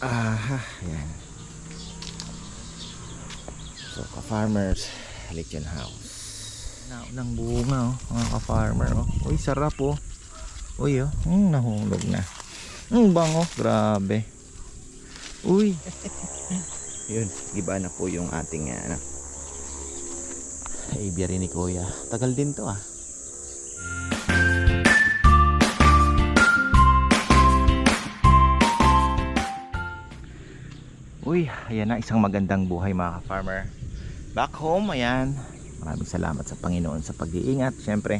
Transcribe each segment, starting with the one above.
Aha, yan. So, ka-farmers, Legion House. Naunang bunga, oh, mga ka-farmer, oh. Uy, sarap, oh. Uy, oh, mm, nahulog na. Ang bango, grabe. Uy. Yun, iba na po yung ating, uh, ano, aviary ni Kuya. Tagal din to, ah. Uy, ayan na isang magandang buhay mga ka-farmer. Back home, ayan. Maraming salamat sa Panginoon sa pag-iingat, syempre.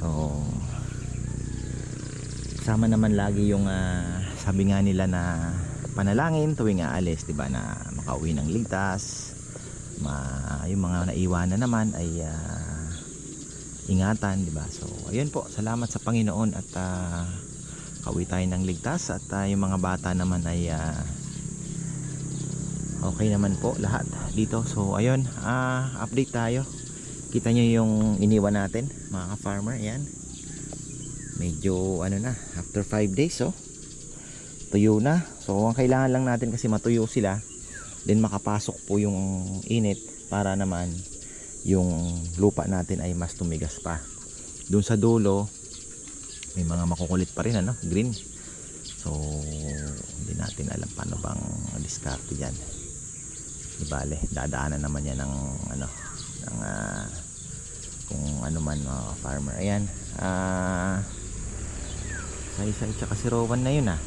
So, sama naman lagi yung ah, sabi nga nila na panalangin tuwing aalis, 'di ba, na makauwi ng ligtas. Ma, yung mga naiwanan naman ay ah, ingatan, 'di ba? So, ayun po, salamat sa Panginoon at ah, kauwi tayo ng ligtas at ah, yung mga bata naman ay ah, okay naman po lahat dito. So ayun ah update tayo. Kita nyo yung iniwan natin mga farmer ayan medyo ano na after 5 days oh. Tuyo na. So ang kailangan lang natin kasi matuyo sila then makapasok po yung init para naman yung lupa natin ay mas tumigas pa. Dun sa dulo may mga makukulit pa rin ano green. So hindi natin alam paano bang diskarte dyan di bale dadaanan naman yan ng ano ng ah, kung ano man mga farmer. Ayan ah say-say tsaka si Rowan na yun ah.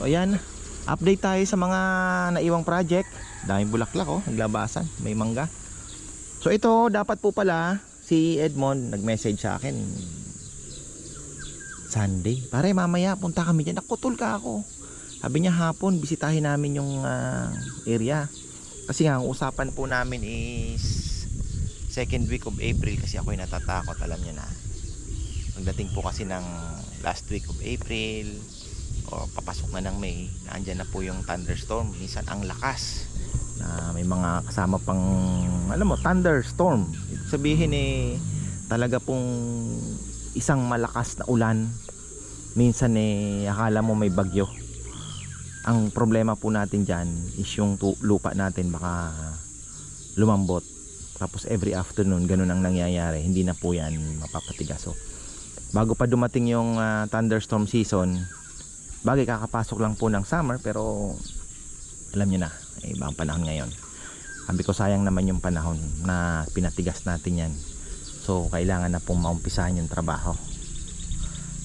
So ayan update tayo sa mga naiwang project. Daming bulaklak oh naglabasan may mangga. So ito dapat po pala si Edmond nag-message sa akin Sunday. Pare mamaya punta kami dyan. Nakutol ka ako sabi niya hapon bisitahin namin yung ah, area kasi nga ang usapan po namin is second week of April kasi ako'y natatakot alam niyo na. Pagdating po kasi ng last week of April o papasok na ng May naandyan na po yung thunderstorm. Minsan ang lakas na may mga kasama pang alam mo thunderstorm. Ibig sabihin eh talaga pong isang malakas na ulan. Minsan eh akala mo may bagyo ang problema po natin dyan is yung lupa natin baka lumambot. Tapos every afternoon ganun ang nangyayari. Hindi na po yan mapapatigas. So bago pa dumating yung ah, thunderstorm season bagay kakapasok lang po ng summer pero alam nyo na eh, ibang panahon ngayon. Sabi ko sayang naman yung panahon na pinatigas natin yan. So kailangan na pong maumpisahan yung trabaho.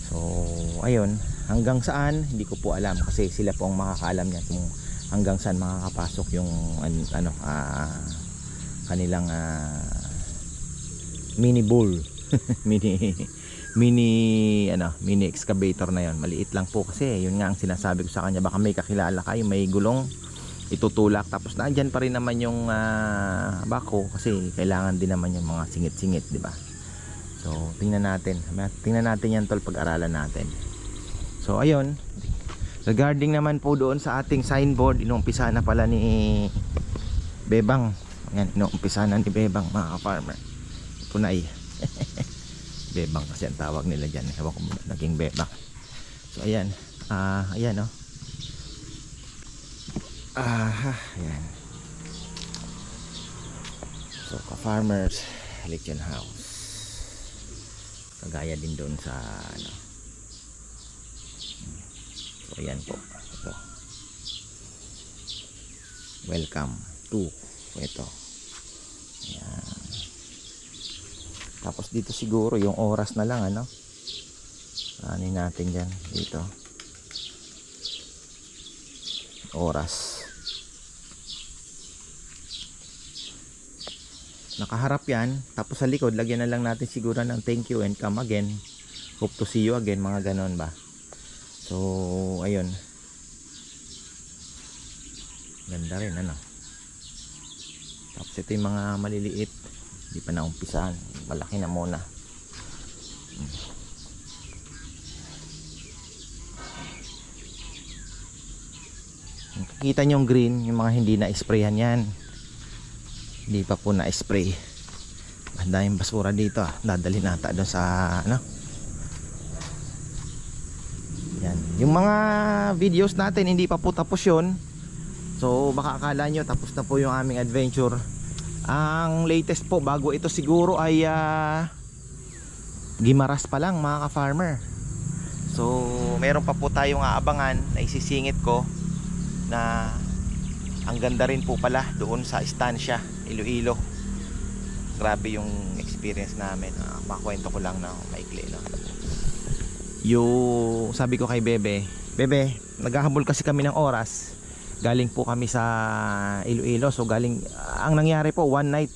So ayun hanggang saan? Hindi ko po alam kasi sila po ang makakaalam niya kung hanggang saan makakapasok yung an- ano ah, kanilang ah, mini bull. Mini mini ano mini excavator na yon maliit lang po kasi yun nga ang sinasabi ko sa kanya. Baka may kakilala kayo may gulong itutulak. Tapos nandyan pa rin naman yung ah, bako kasi kailangan din naman yung mga singit-singit di ba? So tingnan natin. Tingnan natin yan tol pag-aralan natin So ayun, regarding naman po doon sa ating signboard, inumpisa na pala ni Bebang. Ayan, inumpisa na ni Bebang mga farmer. Punay. Bebang kasi ang tawag nila dyan. Ewan ko naging Bebang. So ayan, ah ayan oh. Ah, ayan. So ka-farmers, Legion House. Kagaya din doon sa ano, So ayan po. Ito. Welcome to ito. Ayan. Tapos dito siguro yung oras na lang ano. Ano natin diyan dito. Oras. Nakaharap yan. Tapos sa likod, lagyan na lang natin siguro ng thank you and come again. Hope to see you again. Mga ganon ba. So, ayun. Ganda rin, ano. Tapos ito yung mga maliliit. Hindi pa naumpisahan. Malaki na muna. Hmm. Kita nyo yung green, yung mga hindi na-sprayan yan. Hindi pa po na-spray. Ang daming basura dito ah. Dadali nata doon sa ano. Yan, Yung mga videos natin hindi pa po tapos yun. So baka akala nyo tapos na po yung aming adventure. Ang latest po bago ito siguro ay ah, Gimaras pa lang mga ka-farmer. So meron pa po tayong aabangan na isisingit ko na ang ganda rin po pala doon sa estansya Iloilo. Grabe yung experience namin. Uh, makwento ko lang na maikli no. Yung sabi ko kay Bebe, Bebe, naghahabol kasi kami ng oras. Galing po kami sa Iloilo. So galing ang nangyari po one night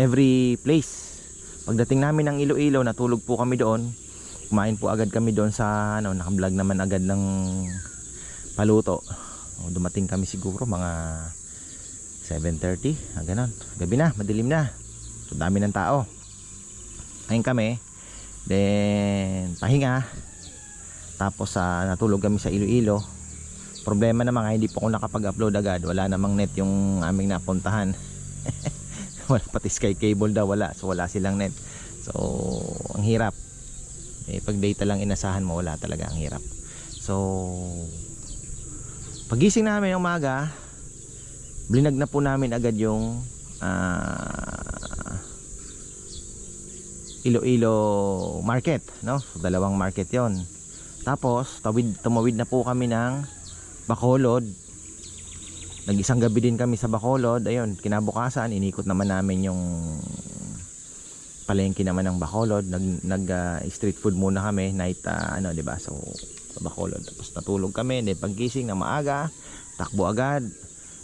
every place. Pagdating namin ng Iloilo, natulog po kami doon. Kumain po agad kami doon sa ano, naka-vlog naman agad ng paluto. O, dumating kami siguro mga 7.30, ah, ganon. Gabi na, madilim na. So, dami ng tao. Ngayon kami, then pahinga. Tapos sa natulog kami sa Iloilo. Problema naman nga, hindi po ako nakapag-upload agad. Wala namang net yung aming napuntahan. wala pati sky cable daw wala so wala silang net so ang hirap eh pag data lang inasahan mo wala talaga ang hirap so pagising namin umaga blinag na po namin agad yung ah, Iloilo market no? So, dalawang market yon. Tapos tawid tumawid na po kami ng Bacolod. Nag-isang gabi din kami sa Bacolod. Ayun kinabukasan inikot naman namin yung palengke naman ng Bacolod. Nag, nag ah, street food muna kami night ah, ano 'di ba? So sa Bacolod. Tapos natulog kami then paggising na maaga takbo agad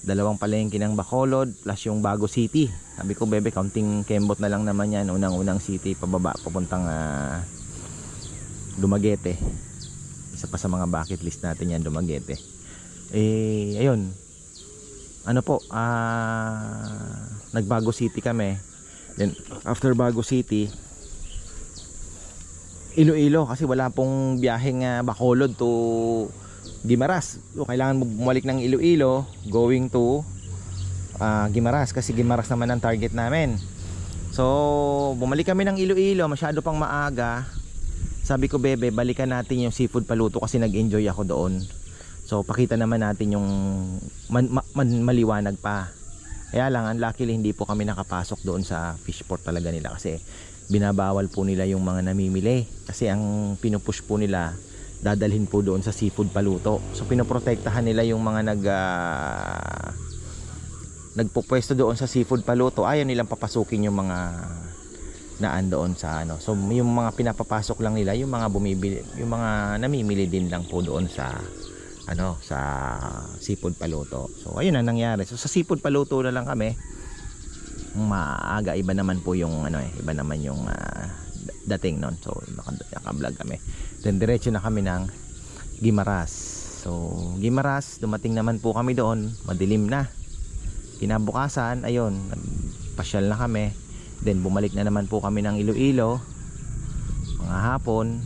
dalawang palengke ng Bacolod plus yung Bago City. Sabi ko bebe counting kembot na lang naman yan. Unang unang city pababa papuntang ah, Dumaguete. Isa pa sa mga bucket list natin yan Dumaguete. Eh ayun. Ano po ah nagbago city kami. Then after Bago City Iloilo kasi wala pong biyaheng ah, Bacolod to Gimaras. So, kailangan mo bumalik ng Iloilo going to ah, Gimaras kasi Gimaras naman ang target namin. So bumalik kami ng Iloilo masyado pang maaga. Sabi ko bebe balikan natin yung seafood paluto kasi nag enjoy ako doon. So pakita naman natin yung man, ma- man- maliwanag pa. Kaya lang unluckily hindi po kami nakapasok doon sa fishport talaga nila kasi binabawal po nila yung mga namimili. Kasi ang pinupush po nila dadalhin po doon sa seafood paluto. So pinoprotektahan nila yung mga nag uh, nagpupwesto doon sa seafood paluto. Ayaw nilang papasukin yung mga naan doon sa ano. So yung mga pinapapasok lang nila yung mga bumibili, yung mga namimili din lang po doon sa ano sa seafood paluto. So ayun ang nangyari. So sa seafood paluto na lang kami. Maaga iba naman po yung ano eh, iba naman yung ah, dating noon. So naka-vlog kami. Then diretso na kami ng Gimaras. So Gimaras, dumating naman po kami doon, madilim na. Kinabukasan, ayun, pasyal na kami. Then bumalik na naman po kami ng Iloilo. Mga hapon,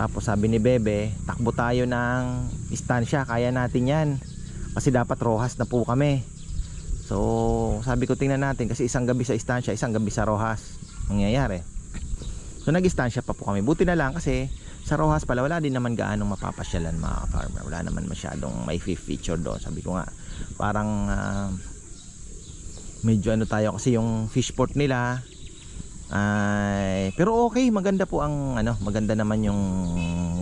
tapos sabi ni Bebe, takbo tayo ng istansya, kaya natin yan. Kasi dapat Rojas na po kami. So, sabi ko tingnan natin kasi isang gabi sa istansya, isang gabi sa Rojas. Mangyayari. So, nag-istansya pa po kami. Buti na lang kasi sa Rojas pala wala din naman gaanong mapapasyalan mga farmer. Wala naman masyadong may feature doon. Sabi ko nga, parang ah, medyo ano tayo kasi yung fishport nila ay pero okay maganda po ang ano maganda naman yung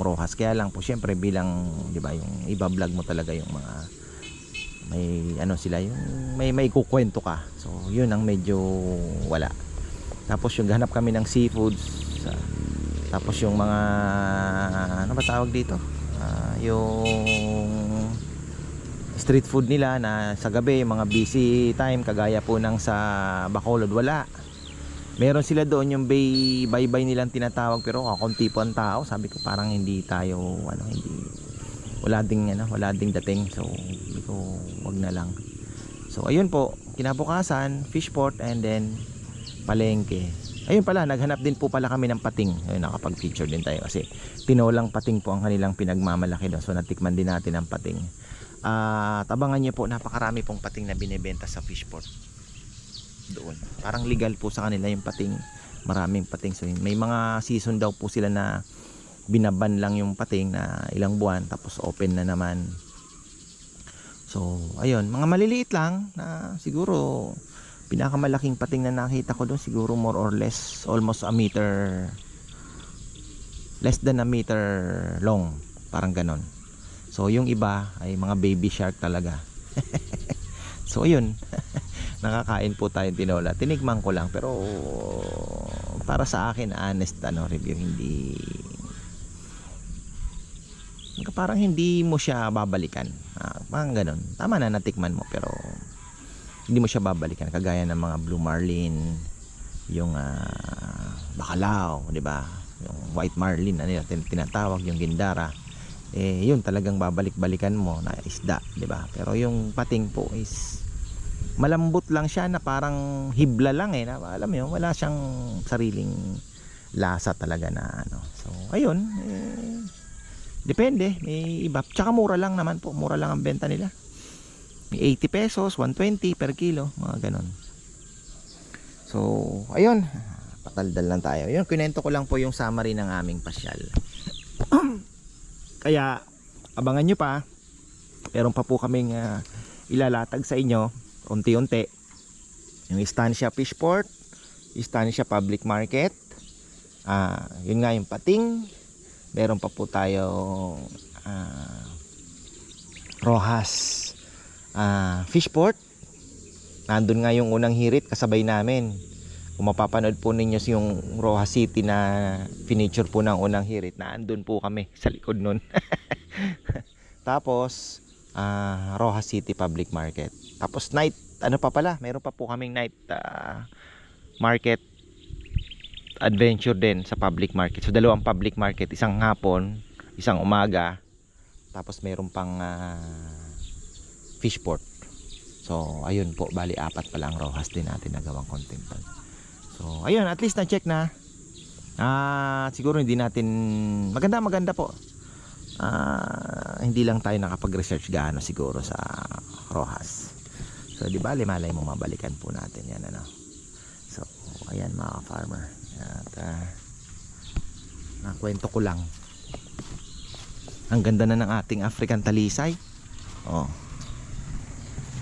Rojas kaya lang po syempre bilang 'di ba yung iba vlog mo talaga yung mga may ano sila yung may may kukwento ka so yun ang medyo wala tapos yung hanap kami ng seafoods sa, tapos yung mga ano ba tawag dito? Ah, yung street food nila na sa gabi mga busy time kagaya po ng sa Bacolod wala. Meron sila doon yung bay bye-bye nilang tinatawag pero kakunti po ang tao. Sabi ko parang hindi tayo ano hindi wala ding ano wala ding dating. So sabi ko wag na lang. So ayun po kinabukasan fishport and then palengke ayun pala naghanap din po pala kami ng pating ayun nakapag feature din tayo kasi tinolang pating po ang kanilang pinagmamalaki doon so natikman din natin ang pating at abangan nyo po napakarami pong pating na binebenta sa fishport doon. Parang legal po sa kanila yung pating. Maraming pating. So, may mga season daw po sila na binaban lang yung pating na ilang buwan tapos open na naman. So, ayun, mga maliliit lang na siguro pinakamalaking pating na nakita ko doon siguro more or less almost a meter less than a meter long, parang ganon. So, yung iba ay mga baby shark talaga. so, ayun. Nakakain po tayo tinola. Tinigman ko lang pero para sa akin honest ano review hindi parang hindi mo siya babalikan. Ah, parang ganun. Tama na natikman mo pero hindi mo siya babalikan kagaya ng mga blue marlin, yung ah, bacalao, 'di ba? Yung white marlin ano yun, tin- tinatawag yung gindara. Eh yun talagang babalik-balikan mo na isda, 'di ba? Pero yung pating po is malambot lang siya na parang hibla lang eh. Na, alam mo wala siyang sariling lasa talaga na ano. So, ayun. Eh, depende. May iba. Tsaka mura lang naman po. Mura lang ang benta nila. May 80 pesos, 120 per kilo. Mga ganon. So, ayun. Pataldal lang tayo. Yun, kinento ko lang po yung summary ng aming pasyal. Kaya, abangan nyo pa. Meron pa po kaming ah, ilalatag sa inyo unti-unti yung Estancia Fishport Estancia Public Market ah yun nga yung pating meron pa po tayo ah, Rojas ah, Fishport nandun nga yung unang hirit kasabay namin kung mapapanood po ninyo yung Rojas City na finiture po ng unang hirit nandun po kami sa likod nun tapos ah, Rojas City Public Market. Tapos night, ano pa pala, meron pa po kaming night ah, market adventure din sa public market. So dalawang public market, isang hapon, isang umaga. Tapos meron pang fishport. So ayun po, bali apat pa lang Rojas din natin content doon. So ayun, at least na-check na. Ah, siguro hindi natin maganda maganda po ah, hindi lang tayo nakapag-research gaano siguro sa Rojas. So, di ba, limalay mo mabalikan po natin yan, ano. So, ayan mga farmer. At, ah, nakwento ko lang. Ang ganda na ng ating African talisay. Oh.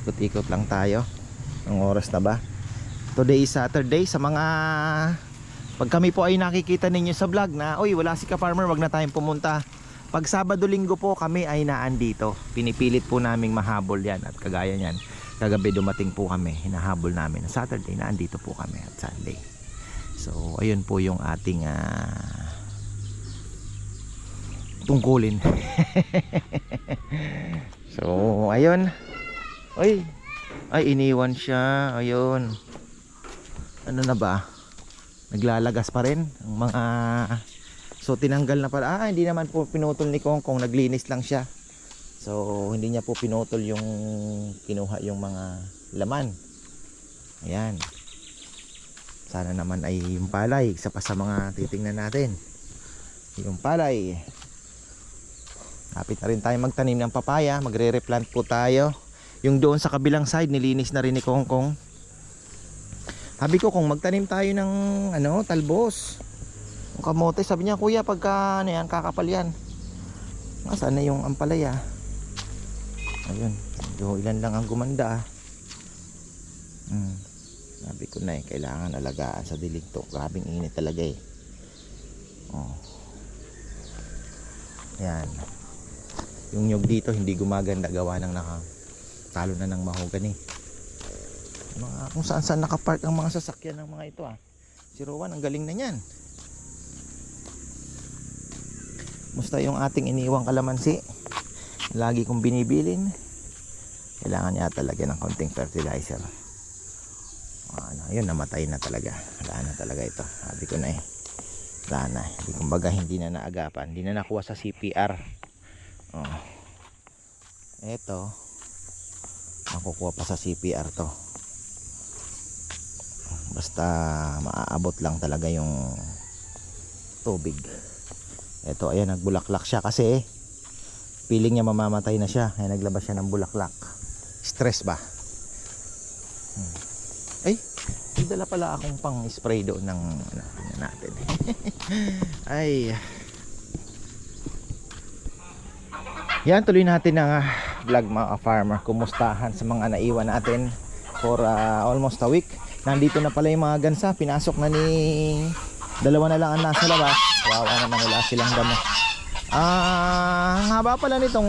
Ikot-ikot lang tayo. Ang oras na ba? Today is Saturday sa mga pag kami po ay nakikita ninyo sa vlog na, oy, wala si ka-farmer, wag na tayong pumunta. Pag Sabado Linggo po kami ay naandito. Pinipilit po naming mahabol yan at kagaya niyan. Kagabi dumating po kami, hinahabol namin. Saturday naandito po kami at Sunday. So ayun po yung ating ah, tungkulin. so ayun. Ay, ay iniwan siya. Ayun. Ano na ba? Naglalagas pa rin ang mga So tinanggal na pala. Ah, hindi naman po pinutol ni Kong Kong. Naglinis lang siya. So hindi niya po pinutol yung kinuha yung mga laman. Ayan. Sana naman ay yung palay. Isa pa sa mga titingnan natin. Yung palay. Kapit na rin tayo magtanim ng papaya. Magre-replant po tayo. Yung doon sa kabilang side, nilinis na rin ni Kong Kong. Sabi ko kung magtanim tayo ng ano, talbos. Yung kamote, sabi niya, kuya, pagka ano yan, kakapal yan. Nasaan na yung ampalaya? Ayun, medyo ilan lang ang gumanda. ah. Hmm. Sabi ko na eh, kailangan alagaan sa dilig to. Grabing init talaga eh. Oh. Yan. Yung nyug dito, hindi gumaganda gawa ng naka talo na ng mahogany. Mga, kung saan saan nakapark ang mga sasakyan ng mga ito ah. Si Rowan, ang galing na niyan. Musta yung ating iniwang kalamansi? Lagi kong binibilin. Kailangan niya talaga ng konting fertilizer. Ano, yun namatay na talaga. Wala na talaga ito. Sabi ko na eh. Wala na. Hindi kumbaga hindi na naagapan. Hindi na nakuha sa CPR. Oh. Ito. Makukuha pa sa CPR to. Basta maaabot lang talaga yung tubig. Ito, ayan, nagbulaklak siya kasi feeling niya mamamatay na siya. Kaya naglabas siya ng bulaklak. Stress ba? Hmm. Ay, dala pala akong pang spray doon ng ano, natin. Ay. Yan, tuloy natin ang ah, vlog mga farmer. Kumustahan sa mga naiwan natin for ah, almost a week. Nandito na pala yung mga gansa. Pinasok na ni... Dalawa na lang ang nasa labas. Wawa naman wala silang damo. Ah, ang haba pala nitong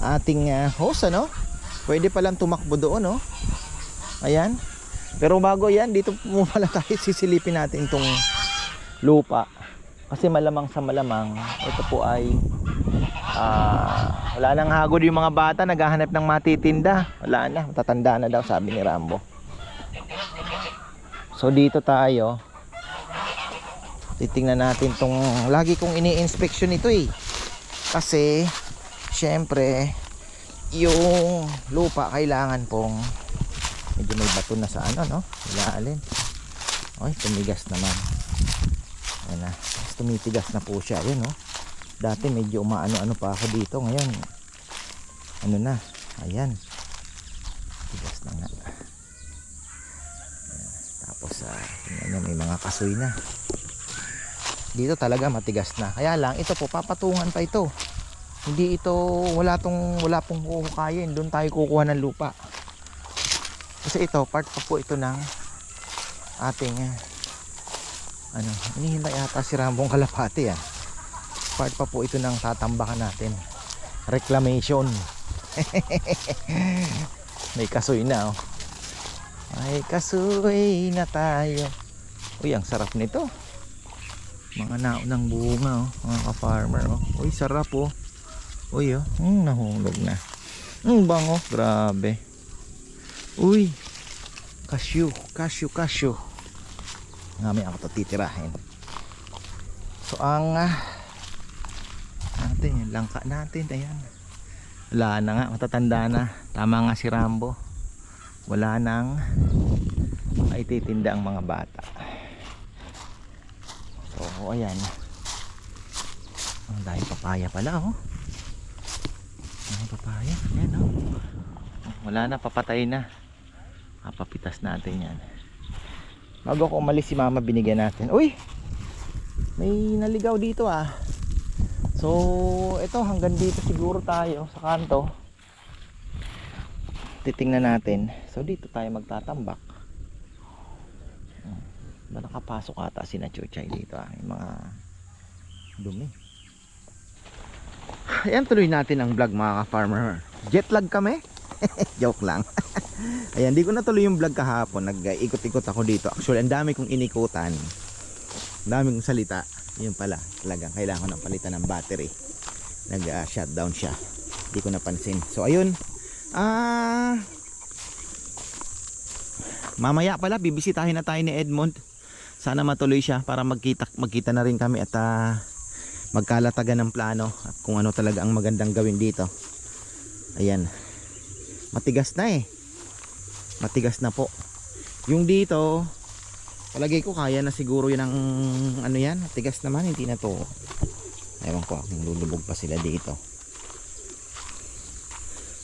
ating ah, host ano. Pwede palang tumakbo doon no. Ayan. Pero bago yan, dito mo pala tayo sisilipin natin itong lupa. Kasi malamang sa malamang, ito po ay ah, wala nang hagod yung mga bata, naghahanap ng matitinda. Wala na, matatanda na daw sabi ni Rambo. So dito tayo. Titingnan natin tong lagi kong ini-inspection ito eh. Kasi syempre yung lupa kailangan pong medyo may bato na sa ano no ilaalin ay tumigas naman ayan na tumitigas na po siya yun no dati medyo umaano-ano pa ako dito. Ngayon ano na? Ayan. Tigas na nga. Tapos ah, tingnan nyo may mga kasoy na. Dito talaga matigas na. Kaya lang ito po papatungan pa ito. Hindi ito wala tong wala pong kukukayin doon tayo kukuha ng lupa. Kasi ito part pa po ito ng ating ah, ano inihintay yata si Rambong Kalapati ah part pa po ito ng tatambakan natin. Reclamation. May kasoy na oh. May kasoy na tayo. Uy ang sarap nito. Mga naunang bunga oh. Mga ka-farmer oh. Uy sarap oh. Uy oh. Mm, nahulog na. Mm, bango grabe. Uy. Cashew cashew cashew. Ngami ako to titirahin. So ang yung langka natin ayan. Wala na nga matatanda na. Tama nga si Rambo. Wala nang maititinda ang mga bata. So ayan. Ang dahil papaya pala oh. Ang papaya ayan oh. Wala na papatay na. Kapapitas natin yan. Bago ako umalis si mama binigyan natin. Uy! May naligaw dito ah so ito hanggang dito siguro tayo sa kanto. Titingnan natin. So dito tayo magtatambak. Ba nakapasok ata si na chuchay dito ah. Yung mga dumi. Ayan tuloy natin ang vlog mga ka-farmer. Jet lag kami? Joke lang. Ayan di ko natuloy yung vlog kahapon. Nag-ikot-ikot ako dito. Actually ang dami kong inikutan. Ang dami kong salita yun pala talagang kailangan ko ng palitan ng battery. Nag uh, shutdown siya. Hindi ko napansin. So ayun. Ah mamaya pala bibisitahin na tayo ni Edmond. Sana matuloy siya para magkita, magkita na rin kami at ah, magkalatagan ng plano at kung ano talaga ang magandang gawin dito. Ayan. Matigas na eh. Matigas na po. Yung dito palagay ko kaya na siguro yun ang ano yan matigas naman hindi na to. Ewan ko lulubog pa sila dito.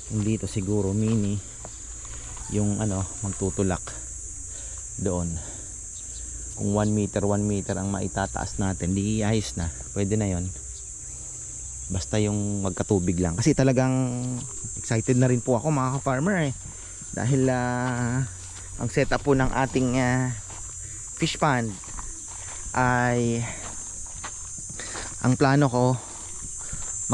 Yung dito siguro mini yung ano magtutulak doon. Kung 1 meter 1 meter ang maitataas natin di ayos na. Pwede na yon basta yung magkatubig lang. Kasi talagang excited na rin po ako mga ka-farmer eh. Dahil ah, ang setup po ng ating ah, fish pond ay ang plano ko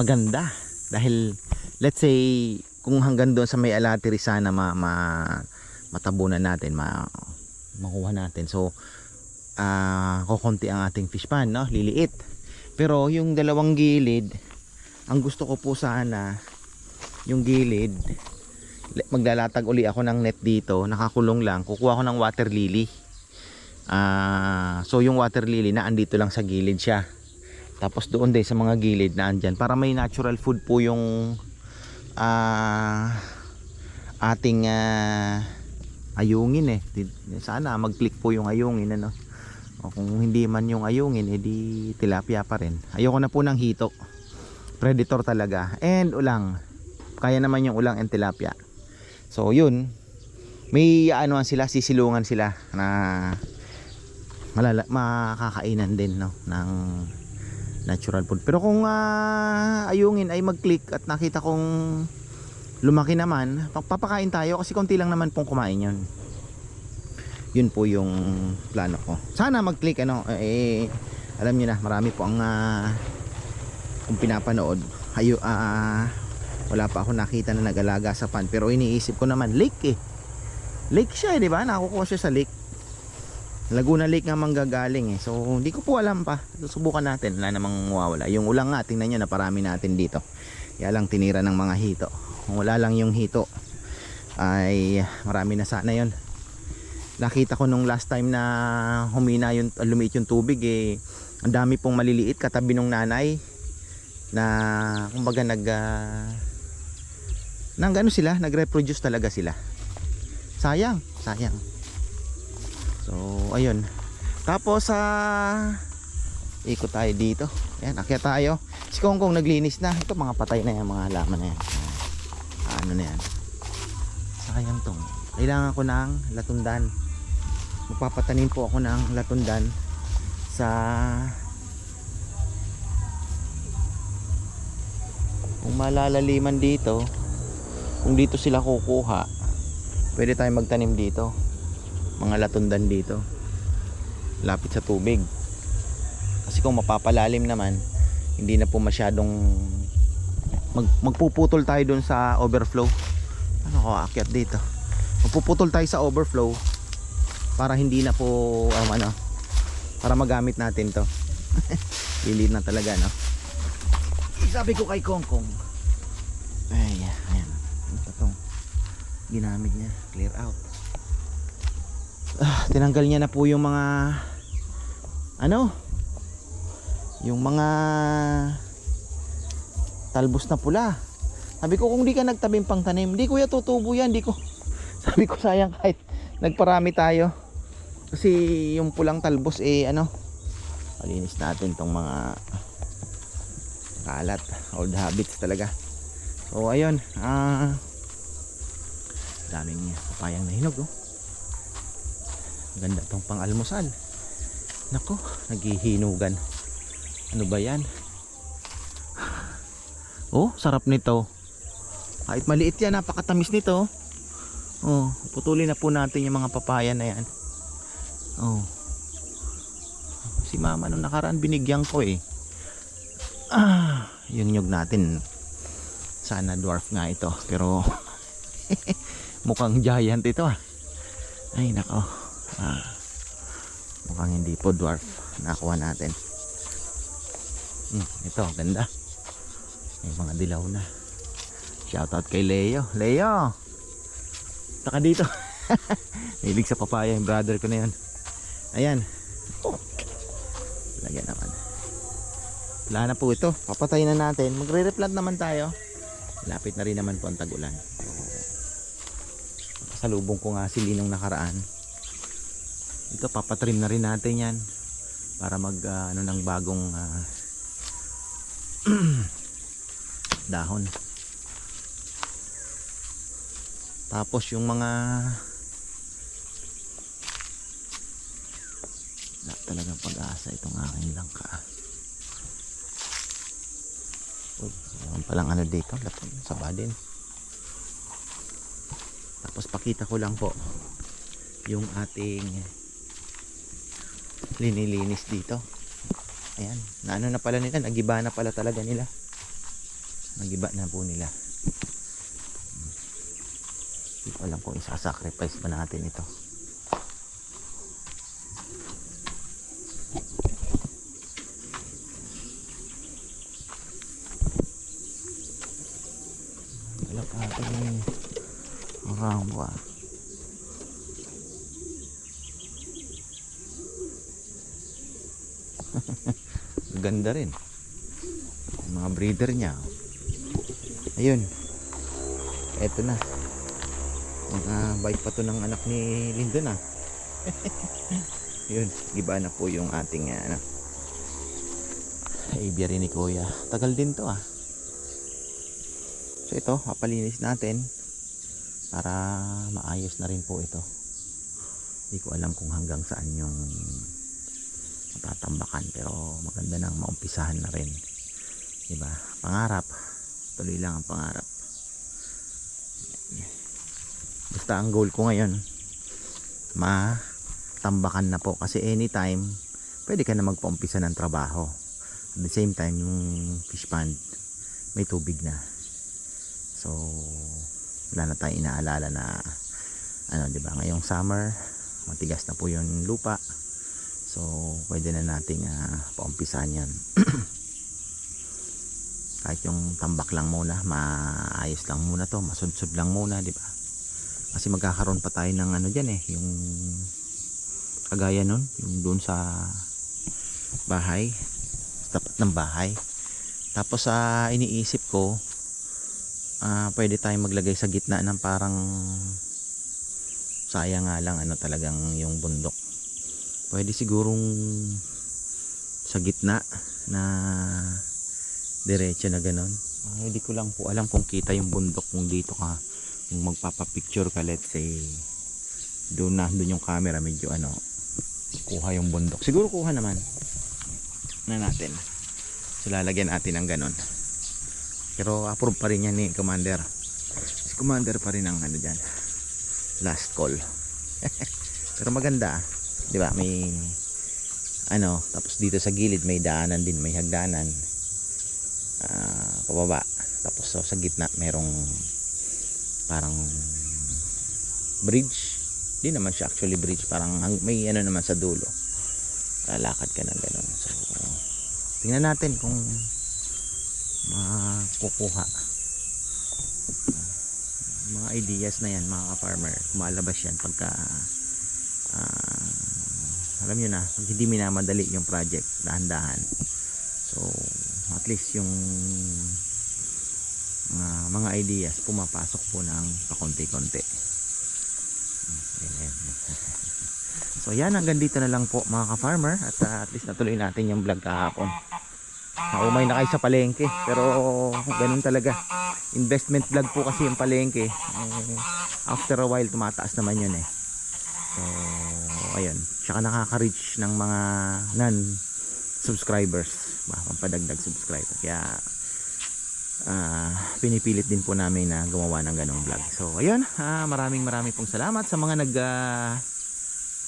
maganda. Dahil let's say kung hanggang doon sa may alatiri sana ma, ma matabunan natin ma makuha natin. So ah kokonti ang ating fish pan no? Liliit. Pero yung dalawang gilid ang gusto ko po sana yung gilid maglalatag uli ako ng net dito. Nakakulong lang. Kukuha ko ng water lily ah so yung water lily na andito lang sa gilid siya. Tapos doon din sa mga gilid na andyan para may natural food po yung ah ating ah, ayungin eh. Sana mag-click po yung ayungin ano? O kung hindi man yung ayungin edi tilapia pa rin. Ayoko na po ng hito. Predator talaga. And ulang. Kaya naman yung ulang and tilapia. So yun. May ano sila sisilungan sila na malala, makakainan din no ng natural food. Pero kung ah, ayungin ay mag-click at nakita kong lumaki naman, papakain tayo kasi konti lang naman pong kumain yun. Yun po yung plano ko. Sana mag-click ano, eh, alam niyo na, marami po ang ah, kung pinapanood. Ayo, ah, wala pa ako nakita na nag-alaga sa pan. Pero iniisip ko naman, lake eh. Lake siya eh, di ba? Nakukuha siya sa lake. Laguna Lake nga manggagaling eh. So, hindi ko po alam pa. Susubukan natin. Wala namang mawawala. Yung ulang nga, tingnan nyo na parami natin dito. Kaya lang tinira ng mga hito. Kung wala lang yung hito, ay marami na sana yon. Nakita ko nung last time na humina yung, lumiit yung tubig eh. Ang dami pong maliliit katabi nung nanay na kumbaga nag uh, nang ano sila, nagreproduce talaga sila. Sayang, sayang. So, ayun. Tapos sa ikot tayo dito. Ayan, akyat tayo. Si Kongkong naglinis na. Ito mga patay na yan, mga halaman na yan. Ah, ano na yan. Sayang tong. Kailangan ko ng latundan. Magpapatanim po ako ng latundan sa kung malalaliman dito kung dito sila kukuha pwede tayo magtanim dito mga latundan dito. Lapit sa tubig. Kasi kung mapapalalim naman hindi na po masyadong mag, magpuputol tayo dun sa overflow. Ano ko aakyat dito. Magpuputol tayo sa overflow para hindi na po um, ano para magamit natin to. Lilit na talaga no? Sabi ko kay Kong Kong ay ayan. Ito tong ginamit niya. Clear out ah, tinanggal niya na po yung mga ano? Yung mga talbos na pula. Sabi ko kung di ka nagtabing pang tanim di kuya tutubo yan di ko. Sabi ko sayang kahit nagparami tayo. Kasi yung pulang talbos eh ano malinis natin tong mga kalat old habits talaga. So ayun ah daming papayang na hinog oh ganda tong pang nako naghihinugan ano ba yan? Oh sarap nito. Kahit maliit yan napakatamis nito. Oh putulin na po natin yung mga papaya na yan. Oh. Si mama nung nakaraan binigyan ko eh. Ah, yung nyug natin. Sana dwarf nga ito pero mukhang giant ito ah. Ay nako ah, mukhang hindi po dwarf nakuha natin. Hmm, ito ganda. May mga dilaw na. Shoutout kay Leo. Leo! Taka dito. Hilig sa papaya yung brother ko na yun. Ayan. Lagyan naman. Wala na po ito. Papatay na natin. Magre-replant naman tayo. Lapit na rin naman po ang tagulan. Salubong ko nga si Linong nakaraan ito papatrim na rin natin yan para mag ah, ano ng bagong ah, dahon. Tapos yung mga wala talagang pag-asa itong aking langka. Uy meron palang ano dito saba din. Tapos pakita ko lang po yung ating linilinis dito. Ayan. Naano na pala nila nagiba na pala talaga nila. Nagiba na po nila. Hindi ko alam kung isasacrifice ba natin ito wala pa ating makakawa ganda rin. Yung mga breeder niya. Ayun. Eto na. Mga bike pa to ng anak ni Lyndon ah yun. Iba na po yung ating ano. Aviary ni kuya. Tagal din to ah. So ito papalinis natin para maayos na rin po ito. Hindi ko alam kung hanggang saan yung tatambakan pero maganda nang maumpisahan na rin. Diba? Pangarap. Tuloy lang ang pangarap. Basta ang goal ko ngayon matambakan na po. Kasi anytime pwede ka na magpaumpisa ng trabaho. At the same time yung fish pond may tubig na. So wala na tayong inaalala na ano 'di ba ngayong summer matigas na po yung lupa pwede na nating uh, paumpisahan yan. Kahit yung tambak lang muna maayos lang muna to masudsud lang muna di ba? Kasi magkakaroon pa tayo ng ano dyan eh yung kagaya nun yung doon sa bahay sa tapat ng bahay. Tapos sa iniisip ko ah pwede tayong maglagay sa gitna ng parang sayang nga lang ano talagang yung bundok pwede sigurong sa gitna na diretso na ganon. Ah, hindi ko lang po alam kung kita yung bundok kung dito ka kung magpapapicture ka let's say doon na doon yung camera medyo ano kuha yung bundok. Siguro kuha naman na natin. So lalagyan natin ng ganon. Pero approve pa rin yan ni commander. Si commander pa rin ang ano dyan last call. Pero maganda ah. Di ba? May ano tapos dito sa gilid may daanan din may hagdanan. Ah, pababa. Tapos so, sa gitna merong parang bridge. Di naman siya actually bridge parang may ano naman sa dulo. Lalakad ka ng ganun. So tingnan natin kung makukuha. Mga ideas na yan mga ka-farmer. Kumalabas yan pagka ah, alam nyo na hindi minamadali yung project dahan-dahan. So at least yung ah, mga ideas pumapasok po ng pakonti-konti so yan hanggang dito na lang po mga ka-farmer. At ah, at least natuloy natin yung vlog kahapon. Naumay na kayo sa palengke pero ganun talaga. Investment vlog po kasi yung palengke. Eh, after a while tumataas naman yun eh. So ayun tsaka nakaka-reach ng mga non subscribers. Ba pampadagdag subscriber. Kaya ah, pinipilit din po namin na gumawa ng ganong vlog. So ayun. Ah, maraming maraming pong salamat sa mga nag ah,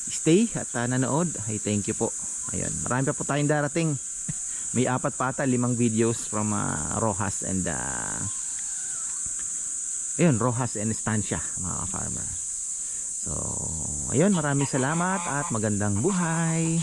stay at ah, nanood. Ay thank you po. Ayun. Marami pa po tayong darating. May apat pa ata limang videos from ah, Rojas and ah, ayun Rojas and Estancia mga farmer so ayun maraming salamat at magandang buhay